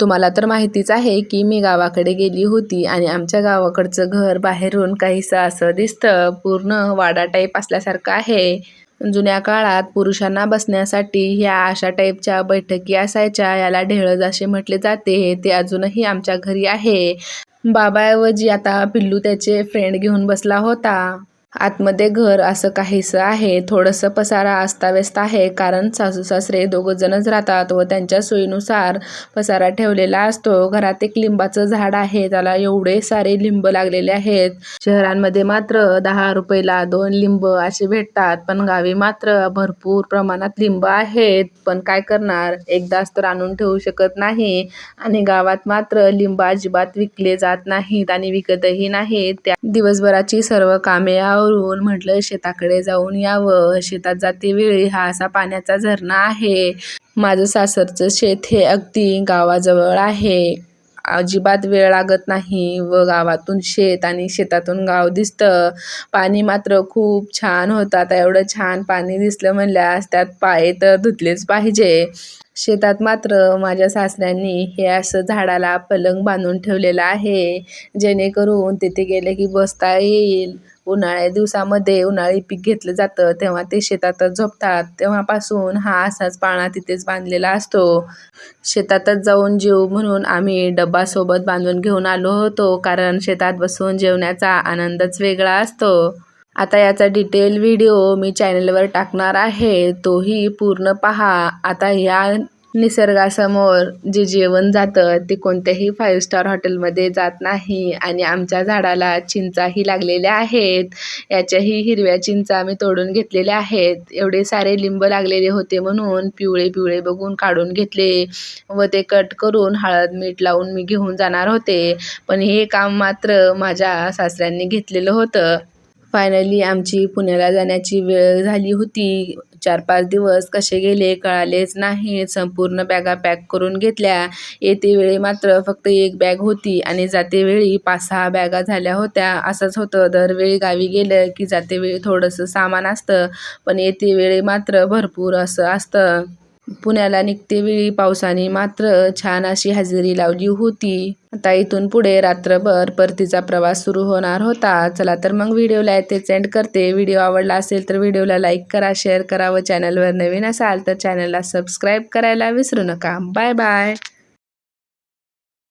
तुम्हाला तर माहितीच आहे की मी गावाकडे गेली होती आणि आमच्या गावाकडचं घर बाहेरून काहीसं असं दिसतं. पूर्ण वाडा टाईप असल्यासारखं आहे. जुन्या काळात पुरुषांना बसण्यासाठी ह्या अशा टाईपच्या बैठकी असायच्या. याला ढेळज असे म्हटले जाते. ते अजूनही आमच्या घरी आहे. बाबाऐवजी आता पिल्लू त्याचे फ्रेंड घेऊन बसला होता. आतमध्ये घर असं काहीसं आहे थोडंसं पसारा अस्ताव्यस्त आहे कारण सासू सासरे दोघं जणच राहतात व त्यांच्या सोयीनुसार पसारा ठेवलेला असतो. घरात एक लिंबाचं झाड आहे त्याला एवढे सारे लिंब लागलेले आहेत. शहरांमध्ये मात्र दहा रुपयाला दोन लिंब असे भेटतात पण गावी मात्र भरपूर प्रमाणात लिंब आहेत. पण काय करणार? एकदाच तर आणून ठेवू शकत नाही आणि गावात मात्र लिंब अजिबात विकले जात नाहीत आणि विकतही नाहीत. त्या दिवसभराची सर्व कामे आवरून म्हटलं शेताकडे जाऊन यावं. शेतात जाते वेळी. हा असा पाण्याचा झरणा आहे. माझं सासरचं शेत हे अगदी गावाजवळ आहे. अजिबात वेळ लागत नाही व गावातून शेत आणि शेतातून गाव दिसतं. पाणी मात्र खूप छान होतं. आता एवढं छान पाणी दिसलं म्हणल्यास त्यात पाय तर धुतलेच पाहिजे. शेतात मात्र माझ्या सासऱ्यांनी हे असं झाडाला पलंग बांधून ठेवलेलं आहे. जेणेकरून तिथे गेले की बसता येईल. उन्हाळ्या दिवसामध्ये उन्हाळी पीक घेतलं जातं. तेव्हा ते शेतातच झोपतात. तेव्हापासून हा असाच पाळणा तिथेच बांधलेला असतो. शेतातच जाऊन जेऊ म्हणून आम्ही डब्बा सोबत बांधून घेऊन आलो होतो. कारण शेतात बसून जेवण्याचा आनंदच वेगळा असतो. आता याचा डिटेल व्हिडिओ मी चॅनलवर टाकणार आहे तोही पूर्ण पहा. आता या निसर्गासमोर जे जेवण जातं ते कोणत्याही फाईव्ह स्टार हॉटेलमध्ये जात नाही आणि आमच्या झाडाला चिंचाही लागलेल्या आहेत. याच्याही हिरव्या चिंचा मी तोडून घेतलेल्या आहेत. एवढे सारे लिंब लागलेले होते म्हणून पिवळे पिवळे बघून काढून घेतले व ते कट करून हळद मीठ लावून मी घेऊन जाणार होते. पण हे काम मात्र माझ्या सासऱ्यांनी घेतलेलं होतं. फायनली आमची पुण्याला जाण्याची वेळ झाली होती. चार पाच दिवस कसे गेले कळालेच नाही. संपूर्ण बॅगा पॅक करून घेतल्या. येते वेळी मात्र फक्त एक बॅग होती आणि जाते वेळी पाच सहा बॅगा झाल्या होत्या. असंच होतं. दरवेळी गावी गेलं की जाते वेळी थोडंसं सामान असतं पण येते वेळी मात्र भरपूर असं असतं. पुण्याला निघते वेळी पावसाने मात्र छान अशी हजेरी लावली होती. आता इथून पुढे रात्रभर परतीचा प्रवास सुरू होणार होता. चला तर मग व्हिडिओला येथे सेंड करते. व्हिडिओ आवडला असेल तर व्हिडिओला लाईक करा शेअर करा व चॅनलवर नवीन असाल तर चॅनलला सबस्क्राईब करायला विसरू नका. Bye bye